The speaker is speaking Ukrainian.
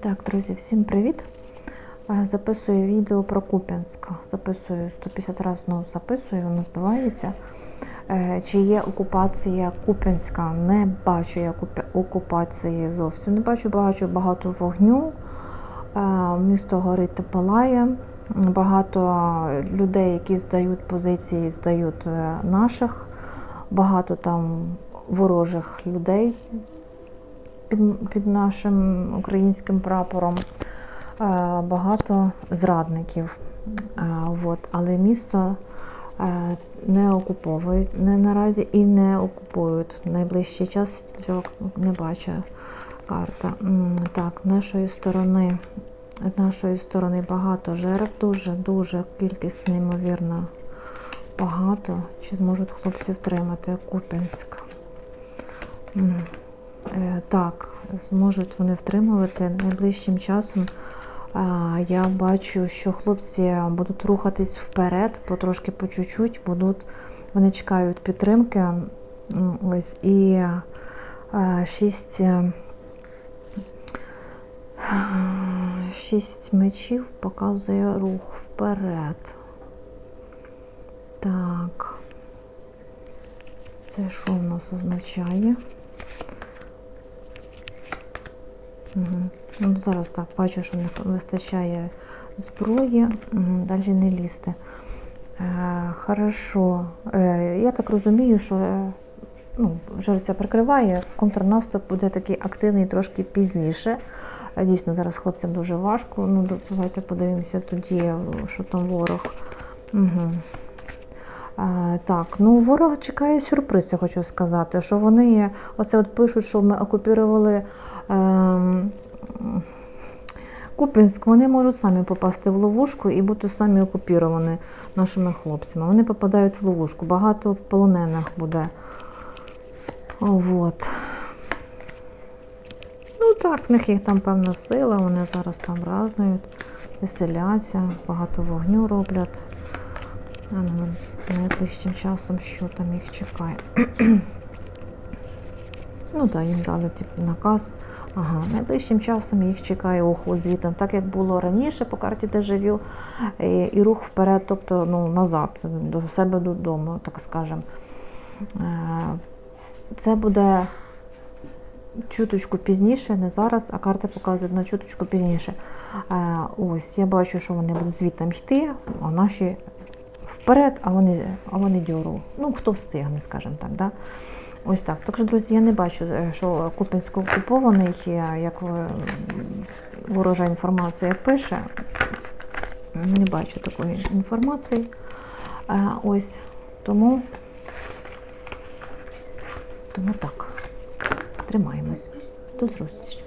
Так, друзі, всім привіт! Записую відео про Куп'янськ. Записую 150 разів знову записую, воно збивається. Е, Чи є окупація Куп'янська? Не бачу я окупації зовсім. Не бачу, бачу багато вогню. Е, Місто горить та палає. Багато людей, які здають позиції, здають е, наших. Багато там ворожих людей під, під нашим українським прапором. Е, Багато зрадників. Е, От. Але місто е, не окуповують не наразі і не окупують. Найближчий час цього не бачу карта. Так, нашої сторони, з нашої сторони багато жертв, дуже, дуже кількість неймовірно багато. Чи зможуть хлопці втримати Куп'янськ? Е, Так, зможуть вони втримувати найближчим часом. Я бачу, що хлопці будуть рухатись вперед, потрошки по чуть-чуть, будуть, вони чекають підтримки. Ось і шість, е, шість мечів показує рух вперед. Так. Це що в нас означає? Угу. Ну, зараз так, бачу, що не вистачає зброї, угу. далі не лізти. Е, хорошо. Е, я так розумію, що е, ну, вже прикриває. Контрнаступ буде такий активний трошки пізніше. Е, Дійсно, зараз хлопцям дуже важко. Ну, давайте подивимося тоді, що там ворог. Угу. Е, так, ну ворога чекає сюрприз, я хочу сказати, що вони оце от пишуть, що ми окупували ем, Куп'янськ, вони можуть самі попасти в ловушку і бути самі окупіровані нашими хлопцями. Вони попадають в ловушку, багато полонених буде. Вот. Ну так, в них є там певна сила, вони зараз там празднують, веселяться, багато вогню роблять. Найближчим часом що там їх чекає. ну так, їм дали типу, наказ. Ага, найближчим часом їх чекає уход звітом, так як було раніше по карті Дежавю, і, і рух вперед, тобто ну, назад, до себе додому, так скажемо. Е, Це буде чуточку пізніше, не зараз, а карти показують на чуточку пізніше. Е, Ось, я бачу, що вони будуть звітом йти, а наші вперед, а вони, а вони дьору. Ну, хто встигне, скажімо так. Да? Ось так. Так друзі, я не бачу, е, що Купінськ окупований, е, як ворожа інформація пише. Не бачу такої інформації. Е, Ось тому, тому так. Тримаємось. До зустрічі.